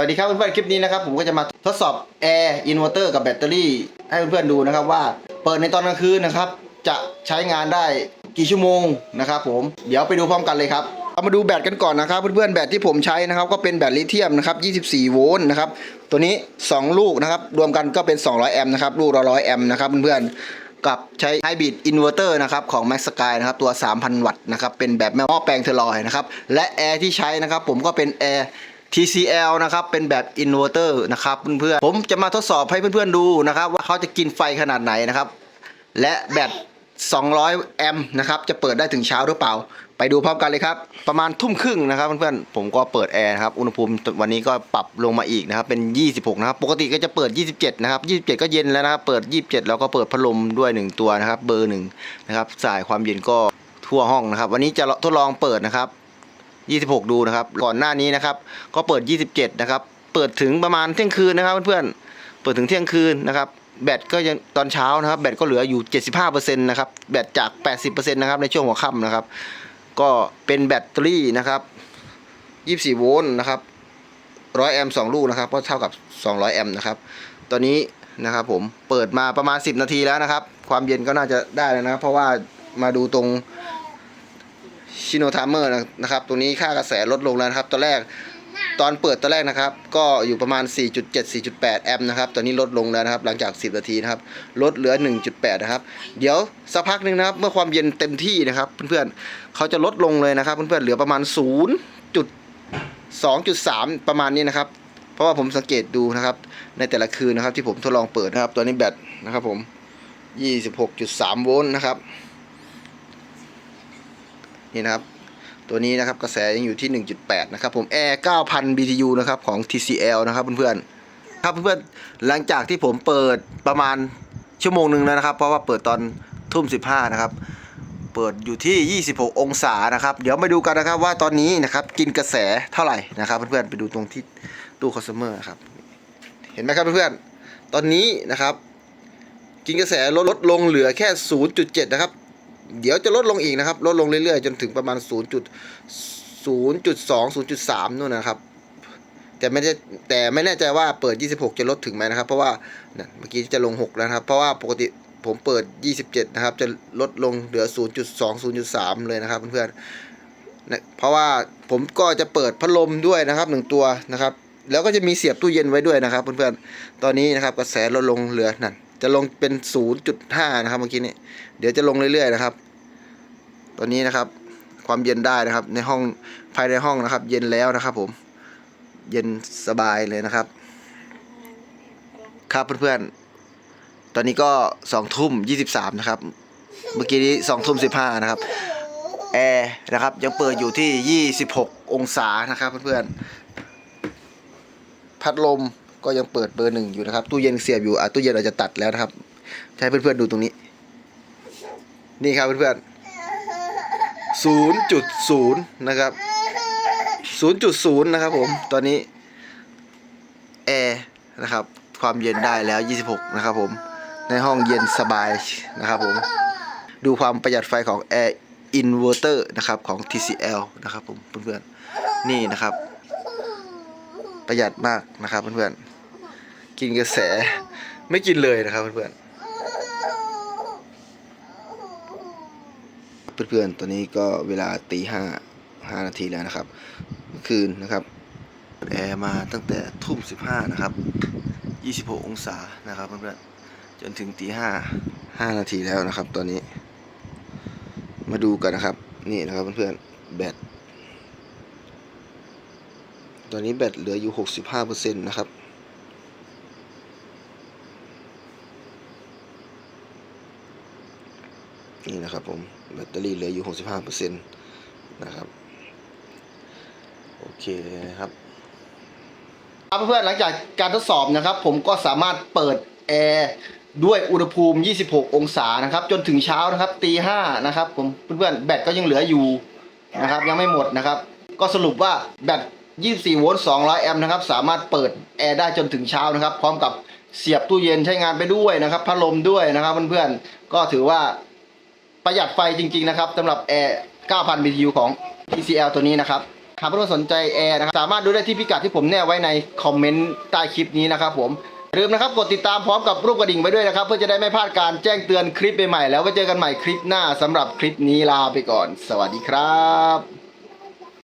วัสดีครับเพื่อนๆคลิปนี้นะครับผมก็จะมาทดสอบแอร์อินเวอร์เตอร์กับแบตเตอรี่ให้เพื่อนๆดูนะครับว่าเปิดในตอนกลางคืนนะครับ จะใช้งานได้กี่ชั่วโมงนะครับผมเดี๋ยวไปดูพร้อมกันเลยครับเรามาดูแบตกันก่อนนะครับ เพื่อนๆแบตที่ผมใช้นะครับ ก็เป็นแบตลิเธียมนะครับ24 โวลต์นะครับตัวนี้ 2 ลูกนะครับรวมกันก็เป็น 200 แอมป์นะครับลูกละ100 แอมป์นะครับเพื่อนๆกับใช้ไฮบริดอินเวอร์เตอร์นะครับของ Max Sky นะครับตัว 3,000 วัตต์นะครับเป็นแบบแม่หม้อแปลงเทอร์ลอยนะครับและแอร์ที่ใช้นะครับผมก็เป็นแอร์ TCL นะครับเป็นแบบอินเวอร์เตอร์นะครับเพื่อนๆผมจะมาทดสอบให้เพื่อนๆดูนะครับ ว่าเขาจะกินไฟขนาดไหนนะครับ และแบต200 แอมป์นะครับจะเปิดได้ถึงเช้าหรือเปล่า ไปดูพร้อมกันเลยครับ ประมาณทุ่มครึ่งนะครับเพื่อนๆผมก็เปิดแอร์นะครับอุณหภูมิวันนี้ก็ปรับลงมาอีกนะครับเป็น 26 นะครับ ปกติก็จะเปิด 27 นะครับ 27 ก็เย็นแล้วนะครับ เปิด 27 แล้วก็เปิดพัดลมด้วย 1 ตัวนะครับ เบอร์หนึ่งนะครับสายความเย็นก็ทั่วห้องนะครับ วันนี้จะทดลองเปิดนะครับ 26 ดูนะครับ ก่อนหน้านี้นะครับ ก็เปิด 27 นะครับ เปิดถึงประมาณเที่ยงคืนนะครับเพื่อนๆ เปิดถึงเที่ยงคืนนะครับ แบตก็ยังตอนเช้านะครับ แบตก็เหลืออยู่ 75%นะครับ แบตจาก 80%นะครับ ในช่วงหัวค่ำนะครับ ก็เป็นแบตเตอรี่นะครับ 24 โวลต์นะครับ 100 แอมป์2ลูกนะครับ ก็เท่ากับ 200 แอมป์นะครับ ตอนนี้นะครับผม เปิดมาประมาณ 10 นาทีแล้วนะครับ ความเย็นก็น่าจะได้แล้วนะครับ เพราะว่ามาดูตรง ชิโนทามเมอร์นะครับตรงนี้ค่ากระแสลดลงแล้วนะครับตอนแรกตอนเปิดตอนแรกนะครับ ก็อยู่ประมาณ 4.7 4.8 แอมป์นะครับ ตอนนี้ลดลงแล้วนะครับ หลังจาก 10 นาทีนะครับ ลดเหลือ 1.8 นะครับ เดี๋ยวสักพักหนึ่งนะครับ เมื่อความเย็นเต็มที่นะครับ เพื่อนๆเขาจะลดลงเลยนะครับ เพื่อนๆเหลือประมาณ 0.2.3 ประมาณนี้นะครับ เพราะว่าผมสังเกตดูนะครับ ในแต่ละคืนนะครับที่ผมทดลองเปิดนะครับ ตัวนี้แบตนะครับผม 26.3 โวลต์นะครับ นี่นะครับ ตัวนี้นะครับกระแสยังอยู่ที่ 1.8 นะครับผม Air 9,000 BTU นะครับของ TCL นะครับเพื่อนๆครับเพื่อนๆหลังจากที่ผมเปิดประมาณชั่วโมงหนึ่งแล้วนะครับ เพราะว่าเปิดตอนทุ่ม 15 นะครับ เปิดอยู่ที่ 26 องศานะครับ เดี๋ยวมาดูกันนะครับว่าตอนนี้นะครับกินกระแสเท่าไหร่นะครับเพื่อนๆไปดูตรงที่ตู้คอน sumer นะครับเห็นไหมครับเพื่อนๆตอนนี้นะครับ กินกระแสลดลดลงเหลือแค่ 0.7 นะครับ เดี๋ยวจะลดลงอีกนะครับ ลดลงเรื่อยๆ จนถึงประมาณ 0.0.2 0.3นู่นนะครับ แต่ไม่ได้แต่ไม่แน่ใจว่าเปิด 26 จะลดถึงไหมนะครับ เพราะว่าเมื่อกี้จะลง 6 แล้วนะครับ เพราะว่าปกติผมเปิด 27 นะครับ จะลดลงเหลือ 0.2 0.3 เลยนะครับเพื่อนๆเพราะว่าผมก็จะเปิดพัดลมด้วยนะครับหนึ่งตัวนะครับ แล้วก็จะมีเสียบตู้เย็นไว้ด้วยนะครับเพื่อนๆ ตอนนี้นะครับกระแสลดลงเหลือนั่น จะลงเป็น 0.5 นะครับเมื่อกี้นี้ เดี๋ยวจะลงเรื่อยๆนะครับ ตอนนี้นะครับ ความเย็นได้นะครับ ในห้องภายในห้องนะครับ เย็นแล้วนะครับ ผม เย็นสบายเลยนะครับ ครับเพื่อนๆ ตอนนี้ก็สองทุ่มยี่สิบสามนะครับ เมื่อกี้นี้สองทุ่มสิบห้านะครับ แอร์นะครับ ยังเปิดอยู่ที่ยี่สิบหกองศานะครับเพื่อนๆ พัดลม ก็ยังเปิดเบอร์หนึ่งอยู่นะครับ ตู้เย็นเสียบอยู่อะตู้เย็นเราจะตัดแล้วนะครับให้เพื่อนๆดูตรงนี้ นี่ครับเพื่อนๆศูนย์จุดศูนย์นะครับศูนย์จุดศูนย์นะครับผม ตอนนี้แอร์นะครับ ความเย็นได้แล้ว26นะครับผม ในห้องเย็นสบายนะครับผม ดูความประหยัดไฟของ Air Inverter นะครับของ TCL นะครับผมเพื่อนๆ นี่นะครับ ประหยัดมากนะครับเพื่อนๆ กินกระแส ไม่กินเลยนะครับเพื่อนๆเพื่อนๆตอนนี้ก็เวลาตีห้าห้านาทีแล้วนะครับ เมื่อคืนนะครับแอร์มาตั้งแต่ทุ่มสิบห้านะครับยี่สิบหกองศานะครับเพื่อนๆจนถึงตีห้าห้านาทีแล้วนะครับ ตอนนี้ มาดูกันนะครับ นี่นะครับเพื่อนๆแบตตอนนี้แบตเหลืออยู่หกสิบห้าเปอร์เซ็นต์นะครับ นี่นะครับผมแบตเตอรี่เหลืออยู่ 65%นะครับ โอเคนะครับครับเพื่อนๆหลังจากการทดสอบนะครับ ผมก็สามารถเปิดแอร์ด้วยอุณหภูมิ 26 องศานะครับ จนถึงเช้านะครับตีห้านะครับ ผมเพื่อนๆแบตก็ยังเหลืออยู่นะครับ ยังไม่หมดนะครับ ก็สรุปว่าแบต 24 โวลต์ 200 แอมป์นะครับ สามารถเปิดแอร์ได้จนถึงเช้านะครับ พร้อมกับเสียบตู้เย็นใช้งานไปด้วยนะครับ พัดลมด้วยนะครับเพื่อนๆก็ถือว่า ประหยัดไฟจริงๆนะครับสำหรับแอร์ 9,000 BTU ของ TCL ตัวนี้นะครับหากเพื่อนๆสนใจแอร์นะครับสามารถดูได้ที่พิกัดที่ผมแนบไว้ในคอมเมนต์ใต้คลิปนี้นะครับผมอย่าลืมนะครับกดติดตามพร้อมกับรูปกระดิ่งไว้ด้วยนะครับ เพื่อจะได้ไม่พลาดการแจ้งเตือนคลิปใหม่ๆแล้วไว้เจอกันใหม่คลิปหน้าสำหรับคลิปนี้ลาไปก่อน สวัสดีครับ